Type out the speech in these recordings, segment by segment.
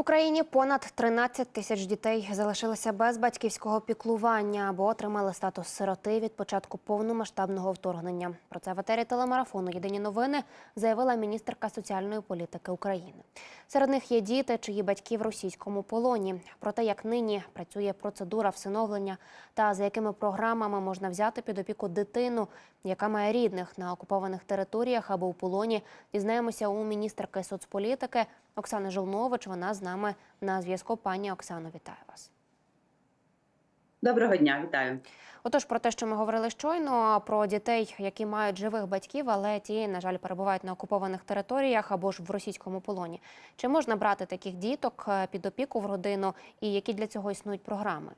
Україні понад 13 тисяч дітей залишилися без батьківського піклування або отримали статус сироти від початку повномасштабного вторгнення. Про це в етері телемарафону Єдині новини заявила міністерка соціальної політики України. Серед них є діти, чиї батьки в російському полоні. Про те, як нині працює процедура всиновлення та за якими програмами можна взяти під опіку дитину, яка має рідних на окупованих територіях або у полоні, дізнаємося у міністерки соцполітики Оксани Жолнович. Вона з нами на зв'язку. Пані Оксано, вітаю вас. Доброго дня, вітаю. Отож, про те, що ми говорили щойно, про дітей, які мають живих батьків, але ті, на жаль, перебувають на окупованих територіях або ж в російському полоні. Чи можна брати таких діток е, під опіку в родину, і які для цього існують програми?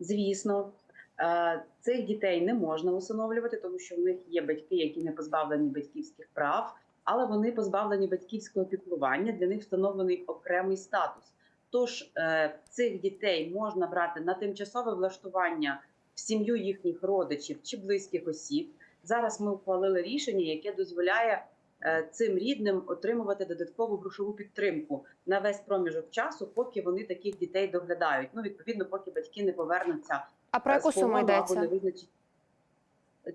Звісно, е, цих дітей не можна усиновлювати, тому що в них є батьки, які не позбавлені батьківських прав, але вони позбавлені батьківського піклування. Для них встановлений окремий статус. Тож е, цих дітей можна брати на тимчасове влаштування в сім'ю їхніх родичів чи близьких осіб. Зараз ми ухвалили рішення, яке дозволяє е, цим рідним отримувати додаткову грошову підтримку на весь проміжок часу, поки вони таких дітей доглядають. Ну відповідно, поки батьки не повернуться А про яку з полону суму йдеться?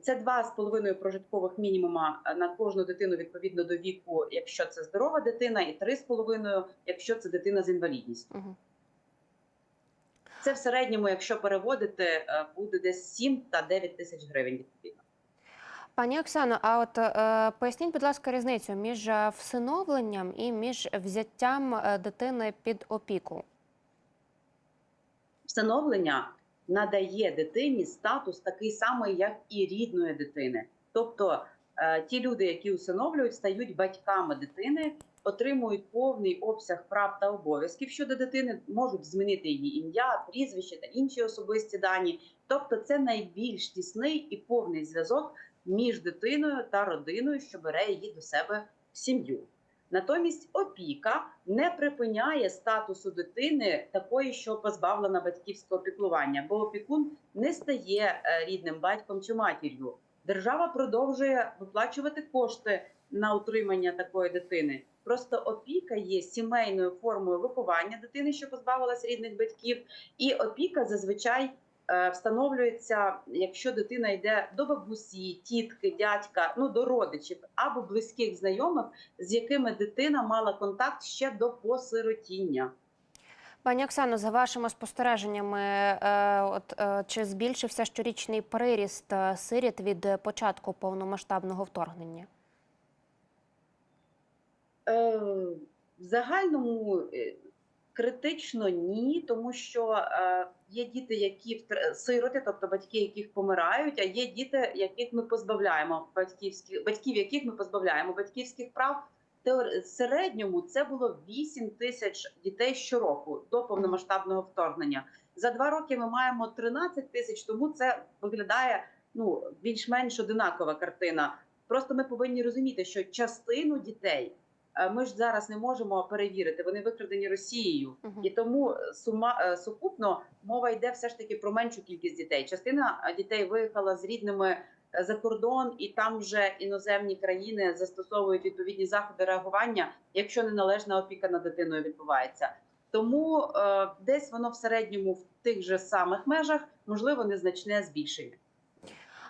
Це два з половиною прожиткових мінімума на кожну дитину відповідно до віку, якщо це здорова дитина, і три з половиною, якщо це дитина з інвалідністю. Угу. Це в середньому, якщо переводити, е, буде десь 7 та 9 тисяч гривень відповідно. Пані Оксано, а от е, поясніть, будь ласка, різницю між е, всиновленням і між взяттям е, дитини під опіку. Встановлення надає дитині статус такий самий, як і рідної дитини. Тобто е, ті люди, які усиновлюють, стають батьками дитини, отримують повний обсяг прав та обов'язків щодо дитини, можуть змінити її ім'я, прізвище та інші особисті дані. Тобто, це найбільш тісний і повний зв'язок між дитиною та родиною, що бере її до себе в сім'ю. Натомість опіка не припиняє статусу дитини такої, що позбавлена батьківського піклування, бо опікун не стає е, рідним батьком чи матір'ю. Держава продовжує виплачувати кошти на утримання такої дитини. Просто опіка є сімейною формою виховання дитини, що позбавилась рідних батьків, і опіка зазвичай встановлюється, якщо дитина йде до бабусі, тітки, дядька, ну до родичів або близьких знайомих, з якими дитина мала контакт ще до посиротіння. Пані Оксано, за вашими спостереженнями, е, от е, чи збільшився щорічний приріст е, сиріт від е, початку повномасштабного вторгнення? Е, в загальному е, критично ні, тому що е, є діти, які сироти, тобто батьки, яких помирають, а є діти, яких ми позбавляємо батьківських батьків, яких ми позбавляємо батьківських прав. В середньому це було 8 тисяч дітей щороку до повномасштабного вторгнення. За два роки ми маємо 13 тисяч, тому це виглядає ну більш-менш одинакова картина. Просто ми повинні розуміти, що частину дітей ми ж зараз не можемо перевірити. Вони викрадені Росією, і тому сума е, сукупно мова йде все ж таки про меншу кількість дітей. Частина е, дітей виїхала з рідними е, за кордон, і там вже іноземні країни застосовують відповідні заходи реагування, якщо неналежна опіка над дитиною відбувається. Тому е, десь воно в середньому в тих же самих межах можливо незначне збільшення.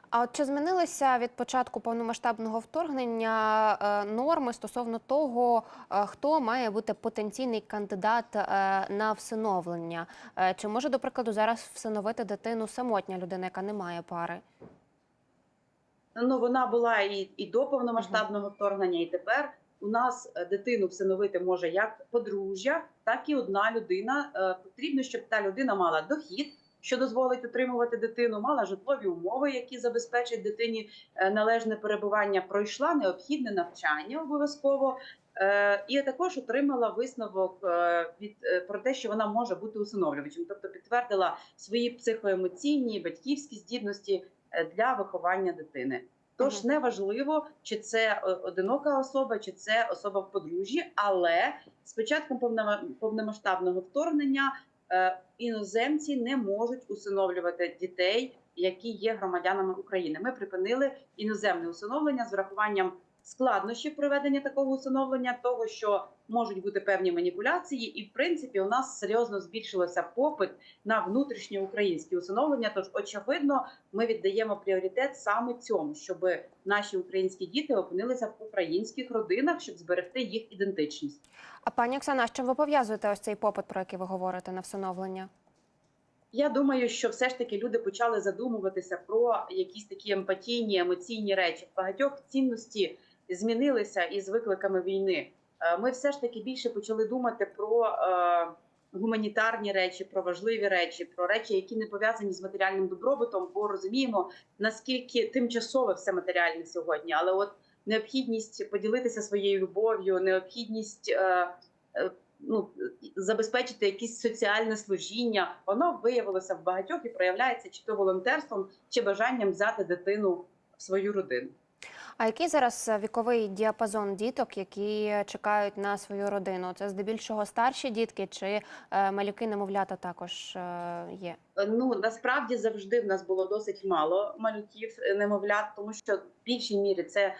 А от чи змінилися від початку повномасштабного вторгнення е, норми стосовно того, е, хто має бути потенційний кандидат е, на всиновлення? Чи може, до прикладу, зараз всиновити дитину самотня людина, яка не має пари? Ну вона була і, і до повномасштабного вторгнення, і тепер у нас дитину всиновити може як подружжя, так і одна людина. Потрібно, щоб та людина мала дохід, що дозволить утримувати дитину, мала житлові умови, які забезпечать дитині е, належне перебування, пройшла необхідне навчання обов'язково. Е, І також отримала висновок е, від про те, що вона може бути усиновлювачем, тобто підтвердила свої психоемоційні батьківські здібності для виховання дитини. Тож неважливо, чи це одинока особа, чи це особа в подружжі, але з початком повномасштабного вторгнення іноземці не можуть усиновлювати дітей, які є громадянами України. Ми припинили іноземне усиновлення з врахуванням складнощів проведення такого усиновлення, того що можуть бути певні маніпуляції, і в принципі у нас серйозно збільшилося попит на внутрішнє українське усиновлення. Тож, очевидно, ми віддаємо пріоритет саме цьому, щоб наші українські діти опинилися в українських родинах, щоб зберегти їх ідентичність. А пані Оксана, з чим ви пов'язуєте ось цей попит, про який ви говорите на всиновлення? Я думаю, що все ж таки люди почали задумуватися про якісь такі емпатійні, емоційні речі. В Багатьох цінності змінилися із викликами війни. Е, Ми все ж таки більше почали думати про е, гуманітарні речі, про важливі речі, про речі, які не пов'язані з матеріальним добробутом, бо розуміємо наскільки тимчасове все матеріальне сьогодні, але от необхідність поділитися своєю любов'ю, необхідність. Е, ну забезпечити якесь соціальне служіння, воно виявилося в багатьох і проявляється чи то волонтерством, чи бажанням взяти дитину в свою родину. А який зараз е, віковий діапазон діток, які чекають на свою родину? Це здебільшого старші дітки чи е, малюки немовлята також е, є? Ну насправді завжди в нас було досить мало малюків немовлят, тому що в більшій мірі це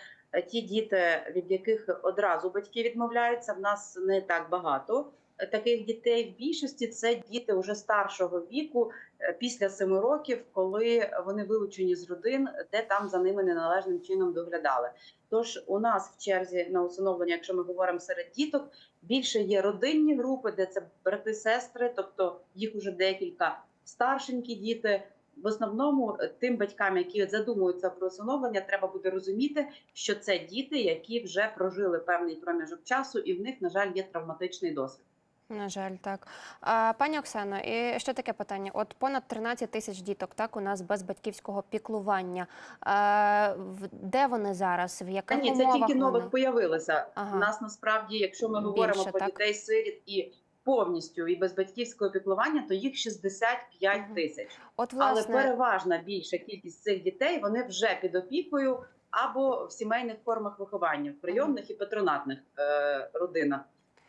ті діти, від яких одразу батьки відмовляються. В нас не так багато таких дітей. В більшості це діти вже старшого віку, е, після семи років, коли вони вилучені з родин, де там за ними неналежним чином доглядали. Тож у нас в черзі на усиновлення, якщо ми говоримо серед діток, більше є родинні групи, де це брати, сестри, тобто їх уже декілька старшенькі діти. В основному е, тим батькам, які задумуються про усиновлення, треба буде розуміти, що це діти, які вже прожили певний проміжок часу, і в них, на жаль, є травматичний досвід. На жаль, так. А, пані Оксано, і ще таке питання: от понад 13 тисяч діток, так у нас без батьківського піклування. А, де вони зараз? В яких ні, це тільки нових вони? появилося. Ага. У нас насправді, якщо ми Більше, говоримо про так? дітей сиріт і повністю і без батьківського піклування, то їх 65 Мгм. тисяч. От Але переважна більша кількість цих дітей вони вже під опікою або в сімейних формах виховання, в прийомних і патронатних е, родинах.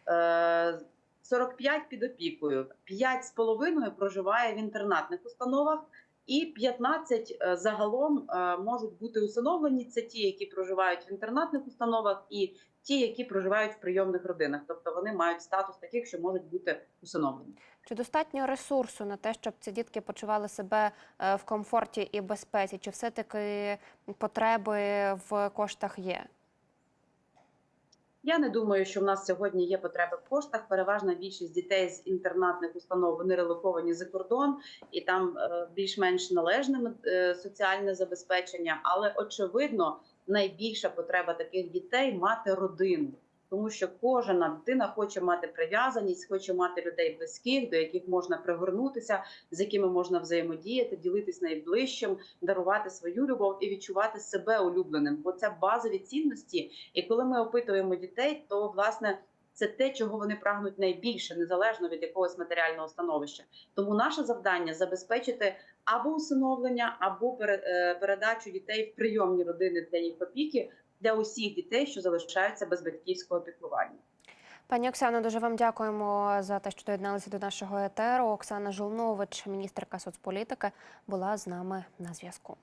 Е, 45 під опікою, 5,5 проживає в інтернатних установах, і 15 е, загалом е, можуть бути усиновлені. Це ті, які проживають в інтернатних установах, і ті, які проживають в прийомних родинах. Тобто вони мають статус таких, що можуть бути усиновлені. чи достатньо ресурсу на те, щоб ці дітки почували себе е, в комфорті і безпеці? Чи все-таки потреби в коштах є? Я не думаю, що в нас сьогодні є потреби в коштах. Переважна більшість дітей з інтернатних установ вони релоковані за кордон, і там е, більш-менш належне е, соціальне забезпечення. Але очевидно, найбільша потреба таких дітей мати родину, тому що кожна дитина хоче мати прив'язаність, хоче мати людей близьких, до яких можна пригорнутися, з якими можна взаємодіяти, ділитись найближчим, дарувати свою любов і відчувати себе улюбленим. Бо це базові цінності. І коли ми опитуємо дітей, то власне. Це те, чого вони прагнуть найбільше, незалежно від якогось матеріального становища. Тому наше завдання забезпечити або усиновлення, або е, передачу дітей в прийомні родини для їх опіки для усіх дітей, що залишаються без батьківського піклування. Пані Оксано, дуже вам дякуємо за те, що доєдналися до нашого етеру. Оксана Жолнович, міністерка соцполітики, була з нами на зв'язку.